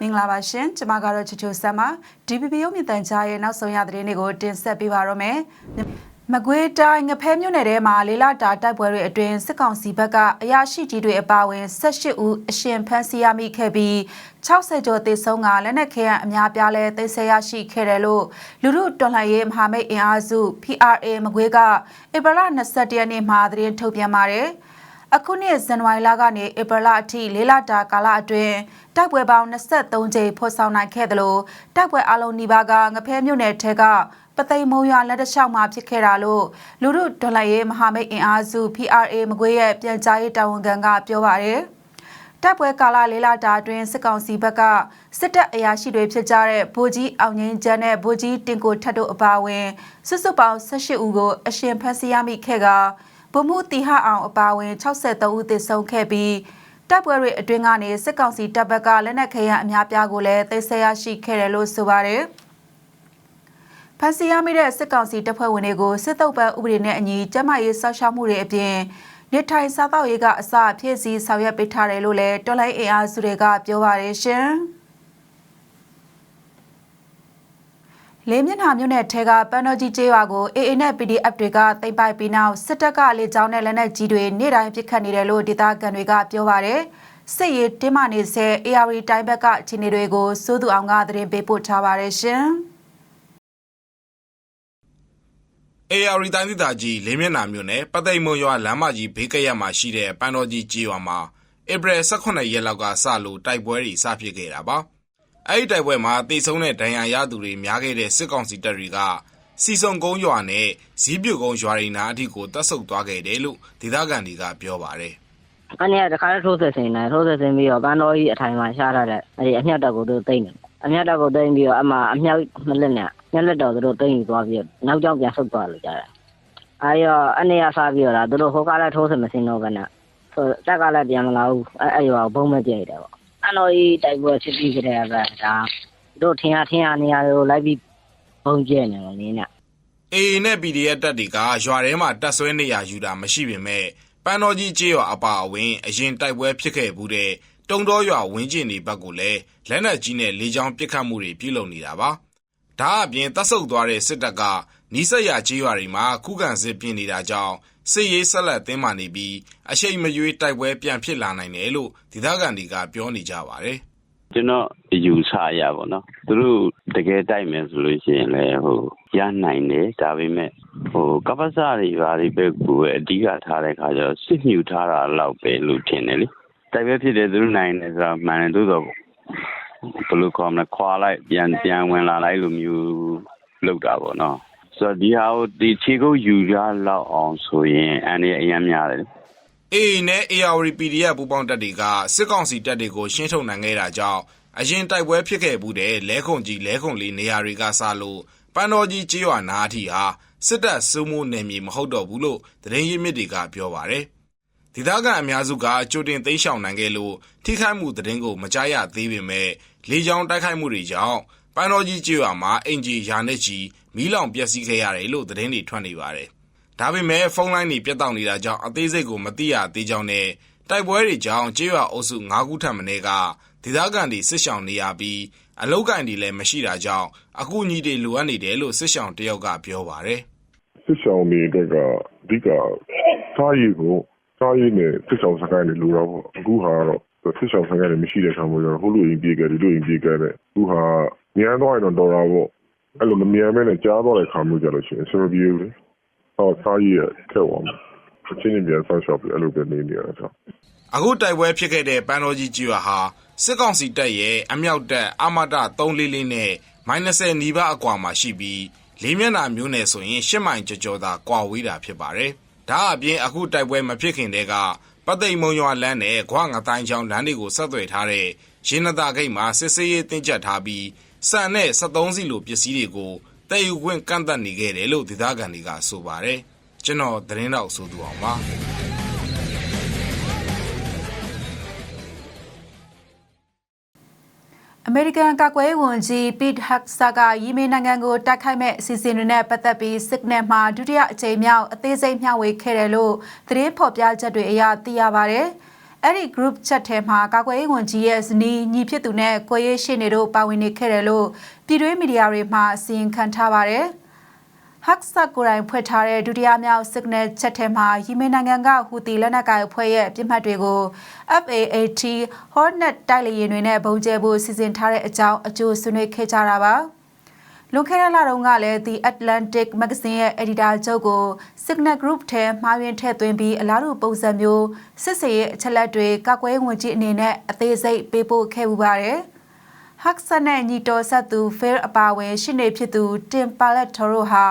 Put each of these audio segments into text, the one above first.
မင်္ဂလာပါရှင်ကျွန်မကတော့ချူချူဆမ်ပါ DPP ရုပ်မြင်သံကြားရဲ့နောက်ဆုံးရသတင်းတွေကိုတင်ဆက်ပေးပါရမယ်မကွေးတိုင်းငဖဲမြို့နယ်ထဲမှာလေးလာတာတိုက်ပွဲတွေအတွင်းစစ်ကောင်စီဘက်ကအရာရှိကြီးတွေအပါအဝင်18ဦးအရှင်ဖမ်းဆီးရမိခဲ့ပြီး60ကျော်သေဆုံးကလက်နက်ခဲယံအများပြားလဲသိမ်းဆည်းရရှိခဲ့တယ်လို့လူမှုတော်လှန်ရေးမဟာမိတ်အင်အားစု PRA မကွေးကဧပြီလ22ရက်နေ့မှာသတင်းထုတ်ပြန်ပါတယ် အခုနှစ်ဇန်နဝါရီလကနေဧပြီလအထိလေးလတာကာလအတွင်းတိုက်ပွဲပေါင်း23ကြိမ်ဖော်ဆောင်နိုင်ခဲ့တယ်လို့တိုက်ပွဲအလုံးနီးပါးကငဖဲမြို့နယ်ထဲကပသိမ်မုံရွာလက်တလျှောက်မှာဖြစ်ခဲ့တာလို့လူမှုဒေါ်လာရေးမဟာမိတ်အင်အားစု PRA မကွေးရဲ့ပြန်ကြားရေးတာဝန်ခံကပြောပါရယ်တိုက်ပွဲကာလလေးလတာအတွင်းစစ်ကောင်စီဘက်ကစစ်တပ်အရာရှိတွေဖြစ်ကြတဲ့ဗိုလ်ကြီးအောင်ငင်းကျန်းနဲ့ဗိုလ်ကြီးတင်ကိုထတ်တို့အပါအဝင်စုစုပေါင်း18ဦးကိုအရှင်ဖမ်းဆီးရမိခဲ့က ဗိုလ်မှူးတီဟအောင်အပါအဝင်63ဦးသေဆုံးခဲ့ပြီးတပ်ပွဲတွေအတွင်းကနေစစ်ကောင်စီတပ်ဘက်ကလက်နက်ခဲယံအများပြားကိုလည်းသိမ်းဆည်းရရှိခဲ့တယ်လို့ဆိုပါတယ်။ဖန်စီရမိတဲ့စစ်ကောင်စီတပ်ဖွဲ့ဝင်တွေကိုစစ်တုပ်ပန်းဥပဒေနဲ့အညီကျန်းမာရေးစောင့်ရှောက်မှုတွေအပြင်နေထိုင်စားသောက်ရေးကအစဖြည့်ဆည်းဆောင်ရွက်ပေးထားတယ်လို့လည်းတော်လိုင်းအင်အားစုတွေကပြောပါတယ်ရှင်။ လေးမျက်နှာမြို့နယ်ထဲကပန်တော်ကြီးကျေးရွာကို AA နဲ့ PDF တွေကသိမ်းပိုက်ပြီးနောက်စစ်တပ်ကလေကြောင်းနဲ့လက်နက်ကြီးတွေနေ့တိုင်းပစ်ခတ်နေတယ်လို့ဒေသခံတွေကပြောပါတယ်။စစ်ရေးတင်းမာနေဆဲ AR တိုင်းဘက်ကအခြေအနေတွေကိုစိုးသူအောင်ကသတင်းပေးပို့ထားပါတယ်ရှင်။ AR တိုင်းဒေသကြီးလေးမျက်နှာမြို့နယ်ပသိမ်မုံရွာလမ်းမကြီးဘေးကရက်မှာရှိတဲ့ပန်းတော်ကြီးကြေးရွာမှာဧပြီ18ရက်လောက်ကစလို့တိုက်ပွဲတွေစဖြစ်ခဲ့တာပါ။ အဲဒီတိုက်ပွဲမှာတေဆုံးတဲ့ဒဏ်ရာရသူတွေများခဲ့တဲ့စစ်ကောင်စီတပ်တွေကစီစုံကုန်းရွာနဲ့ဇီးပြုတ်ကုန်းရွာတွေနားအထိကိုတပ်ဆုပ်သွားခဲ့တယ်လို့ဒေသခံတွေကပြောပါတယ်။အဲ့ဒီကတခါတည်းထိုးဆက်စင်တယ်ထိုးဆက်စင်ပြီးတော့ပန်းတော်ကြီးအထိုင်မှာရှားထားတဲ့အဲ့ဒီအမြတ်တက်ကိုသူသိမ့်တယ်။အမြတ်တက်ကိုသိမ့်ပြီးတော့အမှအမြောက်နှစ်လက်နဲ့ညလက်တော်သူတို့သိမ့်ယူသွားပြီးတော့နောက်ကျောင်းပြန်ဆုတ်သွားလို့ကြားတယ်။အဲ့ရောအနေရစားပြီးတော့သူတို့ဟိုကလည်းထိုးဆက်မစင်တော့ကနဲ့ဆိုတက်ကလည်းပြန်မလာဘူးအဲ့အဲ့ရောဘုံမပြည့်တယ်ပေါ့။ ပန်းတော်ကြီးတိုက်ပွဲဖြစ်ပြီးကြတဲ့ကဒါတို့ထင်ရထင်ရနေရာတွေကိုလိုက်ပြီးဘုံကျဲနေတယ်နင်းနဲ့ AA နဲ့ PDF တပ်တွေကရွာထဲမှာတပ်ဆွဲနေရယူတာမရှိပေမဲ့ပန်းတော်ကြီးကြေးရွာအပါအဝင်အရင်တိုက်ပွဲဖြစ်ခဲ့ဘူးတဲ့တုံတော်ရွာဝင်းကျင်တွေဘက်ကိုလည်းလက်နက်ကြီးနဲ့လေကြောင်းပစ်ခတ်မှုတွေပြုလုပ်နေတာပါ။ဒါအပြင်တပ်ဆုပ်သွားတဲ့စစ်တပ်ကနီးစပ်ရာကြေးရွာတွေမှာခုခံစစ်ပြင်နေတာကြောင့် စစ်ရေးဆက်လက်တင်းမာနေပြီး အရှိန်မရွေး တိုက်ပွဲပြန်ဖြစ်လာနိုင်တယ်လို့ ဒေသခံတွေက ပြောနေကြပါတယ်။ကျွန်တော်အယူဆရပါတော့သူတို့ တကယ်တိုက်မယ်ဆိုလို့ရှိရင်လည်းဟိုရနိုင်တယ် ဒါပေမဲ့ဟိုကပ္ပစတွေ ဘာတွေပဲကိုယ်အဓိကထားတဲ့ခါကျတော့ စစ်မြူထားတာလောက်ပဲလို့ ထင်တယ်လေ တိုက်ပဲဖြစ်တယ် သူတို့နိုင်တယ်ဆိုတာ မှန်တယ် သို့တော့ဘယ်လိုခေါ်မလဲခွာလိုက်ပြန်ပြန်ဝင်လာလိုက်လို့မျိုးလောက်တာပေါ့နော် ဆိုတော့ဒီဟာကိုဒီခြေကုပ်ယူရလောက်အောင်ဆိုရင်အန်ရအရင်များတယ် AA နဲ့ AR PDF ပူးပေါင်းတပ်တွေကစစ်ကောင်စီတပ်တွေကိုရှင်းထုတ်နိုင်ခဲ့တာကြောင့်အရင်တိုက်ပွဲဖြစ်ခဲ့မှုတဲ့လဲခုံကြီးလဲခုံလေးနေရာတွေကစလို့ပန်းတော်ကြီးကြေးရွာနာအထိဟာစစ်တပ်စိုးမိုးနယ်မြေမဟုတ်တော့ဘူးလို့သတင်းရင်းမြစ်တွေကပြောပါတယ်။ဒေသခံအများစုကကြိုတင်သိမ်းရှောင်နိုင်ခဲ့လို့ထိခိုက်မှုသတင်းကိုမကြားရသေးပေမဲ့လေကြောင်းတိုက်ခိုက်မှုတွေကြောင့် ပန်းတော်ကြီးကြေးရွာမှာအင်ဂျီရာနဲ့ချီမီးလောင်ပျက်စီးခဲ့ရတယ်လို့သတင်းတွေထွက်နေပါတယ်။ဒါပေမဲ့ဖုန်းလိုင်းတွေပြတ်တောက်နေတာကြောင့်အသေးစိတ်ကိုမသိရသေးကြောင်းနဲ့တိုက်ပွဲတွေကြောင့်ကြေးရွာအုပ်စု9ခုထပ်မင်းကဒေသခံတွေစစ်ဆောင်နေရပြီးအလုတ်ကန်တွေလည်းမရှိတာကြောင့်အကူအညီတွေလိုအပ်နေတယ်လို့စစ်ဆောင်တယောက်ကပြောပါတယ်စစ်ဆောင်တွေအတက်ကအဓိကစားရည်ကိုစားရည်နဲ့စစ်ဆောင်စကိုင်းတွေလိုတော့ပေါ့အခုဟာကတော့ စစ်ဆောင်စကိုင်းတွေမရှိတဲ့ခါမှာကျတော့ဟိုလိုရင်ပြေးကြတယ်ဒီလိုရင်ပြေးကြတယ်အခုဟာမြန်သွားရင်တော့တော်တာပေါ့အဲ့လိုမမြန်မဲနဲ့ကြားသွားတဲ့ခါမျိုးကြလို့ရှိရင်အဆင်မပြေဘူးလေဟောစားရည်ခက်သွားမှာအချင်းချင်းပြန်ဆောက်ရှောက်ပြီးအဲ့လိုပဲနေနေရတာအခုတိုက်ပွဲဖြစ်ခဲ့တဲ့ပန်းတော်ကြီးကျွာဟာစစ်ကောင်စီတပ်ရဲ့အမြောက်တပ်အမတ344နဲ့မိုင်20နီးပါးအကွာမှာရှိပြီးလေးမျက်နှာမျိုးနယ်ဆိုရင်10မိုင်ကျော်ကျော်သာကွာဝေးတာဖြစ်ပါတယ်။ဒါအပြင်အခုတိုက်ပွဲမဖြစ်ခင်တည်းက ပသိမ်မုံရွာလမ်းနဲ့ခွာငတိုင်းချောင်းလမ်းတွေကိုဆက်သွယ်ထားတဲ့ရင်းနတာဂိတ်မှာစစ်စေးရေးတင်ကြပ်ထားပြီးစံနဲ့73စီလိုပစ္စည်းတွေကိုတည်ယူခွင့်ကန့်သတ်နေခဲ့တယ်လို့ဒေသခံတွေကဆိုပါတယ်။ကျွန်တော်သတင်းတော့ဆိုသူအောင်ပါ။ အမေရိကန်ကာကွယ်ရေးဝန်ကြီးပစ်ဟက်ဆာကယီမင်နိုင်ငံကိုတိုက်ခိုက်မဲ့အစီအစဉ်တွေနဲ့ပတ်သက်ပြီးစစ်နယ်မှာဒုတိယအကြိမ်မြောက်အသေးစိတ်မျှဝေခဲ့တယ်လို့သတင်းဖော်ပြချက်တွေအရသိရပါဗျ။အဲ့ဒီ group chat ထဲမှာကာကွယ်ရေးဝန်ကြီးရဲ့ဇနီးညီဖြစ်သူနဲ့ကိုရေးရှိနေတို့ပါဝင်နေခဲ့တယ်လို့ပြည်တွင်းမီဒီယာတွေမှာအစီရင်ခံထားပါတယ် ဟက်ဆာကိုရိုင်းဖွဲ့ထားတဲ့ဒုတိယမြောက် signal ချက်ထဲမှာယီမင်နိုင်ငံကဟူတီလက်နက်ကိုင်အဖွဲ့ရဲ့ပြစ်မှတ်တွေကို FAAT Hornet တိုက်လေယာဉ်တွေနဲ့ပုံကျဲဖို့စီစဉ်ထားတဲ့အကြောင်းအကျိုးဆွေးနွေးခဲ့ကြတာပါလွန်ခဲ့တဲ့လတုန်းကလည်း The Atlantic Magazine ရဲ့ editor ချုပ်ကို Signal Group ထဲမှာဝင်ထည့်သွင်းပြီးအလားတူပုံစံမျိုးစစ်စေးရဲ့အချက်လက်တွေကာကွယ်ရေးဝန်ကြီးအနေနဲ့အသေးစိတ်ပေးပို့ခဲ့မှုပါတယ်။ ဟက်ဆန်နဲ့ညီတော်ဆက်သူဖဲအပါဝင်ရှင်းနေဖြစ်သူတင်ပါလက်ထော်တို့ဟာ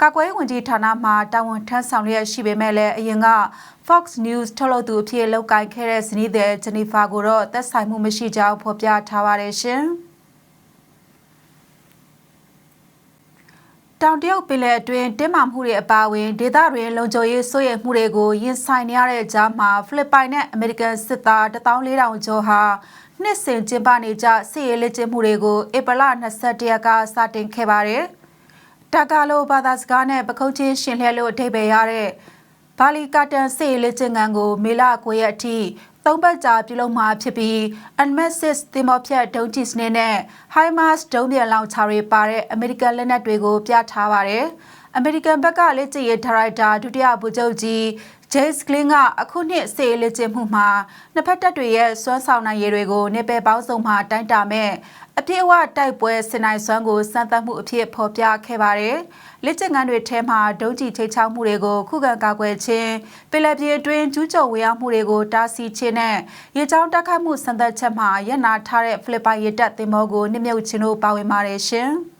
ကာကွယ်ရေးဝန်ကြီးဌာနမှတာဝန်ထမ်းဆောင်ရရှိပေမဲ့လည်းအရင်က Fox News ထုတ်လုပ်သူအဖြစ်လောက်ကိုင်ခဲ့တဲ့ဇနီးတဲ့ဂျနီဖာကိုတော့သက်ဆိုင်မှုမရှိကြောင်းဖော်ပြထားပါတယ်ရှင်။တောင်တရုတ်ပင်လယ်အတွင်းတင်းမာမှုတွေအပါအဝင်ဒေသတွင်းလုံခြုံရေးစိုးရိမ်မှုတွေကိုရင်ဆိုင်နေရတဲ့ကြားမှာဖိလစ်ပိုင်နဲ့အမေရိကန်စစ်သား14000ကျော်ဟာ နှစ်စဉ်ကျင်းပနေကြစစ်ရေးလက်ကျင့်မှုတွေကိုဧပြီလ22ရက်ကစတင်ခဲ့ပါတယ်။တာကာလိုဘာသာစကားနဲ့ပခုတ်ချင်းရှင်လှဲလို့အဓိပ္ပာယ်ရတဲ့ဘာလီကာတန်စစ်ရေးလက်ကျင့်ခန်းကိုမေလ9ရက်အထိသုံးပတ်ကြာပြုလုပ်မှာဖြစ်ပြီး Anmesis တင်မောဖြတ်ဒုံးကျည်စနစ်နဲ့ HIMARS ဒုံးပြန်လောင်ချာတွေပါတဲ့အမေရိကန်လက်နက်တွေကိုပြထားပါတယ်။အမေရိကန်ဘက်ကလက်ကျင့်ရေးဒါရိုက်တာဒုတိယဗိုလ်ချုပ်ကြီး James Glynn ကအခုနှစ်စေလက်ကျင့်မှုမှာနှစ်ဖက်တပ်တွေရဲ့စွမ်းဆောင်နိုင်ရည်တွေကိုနေပယ်ပေါင်းစုံမှာတိုင်းတာမဲ့အပြည့်အဝတိုက်ပွဲစင်နိုင်စွမ်းကိုစမ်းသပ်မှုအဖြစ်ဖော်ပြခဲ့ပါတယ်။လက်ကျင့်ခန်းတွေထဲမှာဒုံးကျည်ချိတ်ချောက်မှုတွေကိုခုခံကာကွယ်ခြင်းပင်လယ်ပြင်အတွင်းကျူးကျော်ဝင်ရောက်မှုတွေကိုတားဆီးခြင်းနဲ့ရေကြောင်းတိုက်ခိုက်မှုစံသက်ချက်မှာရပ်နာထားတဲ့ဖိလစ်ပိုင်ရေတပ်သင်္ဘောကိုနှိမ့်မြုပ်ခြင်းတို့ပါဝင်ပါတယ်ရှင်။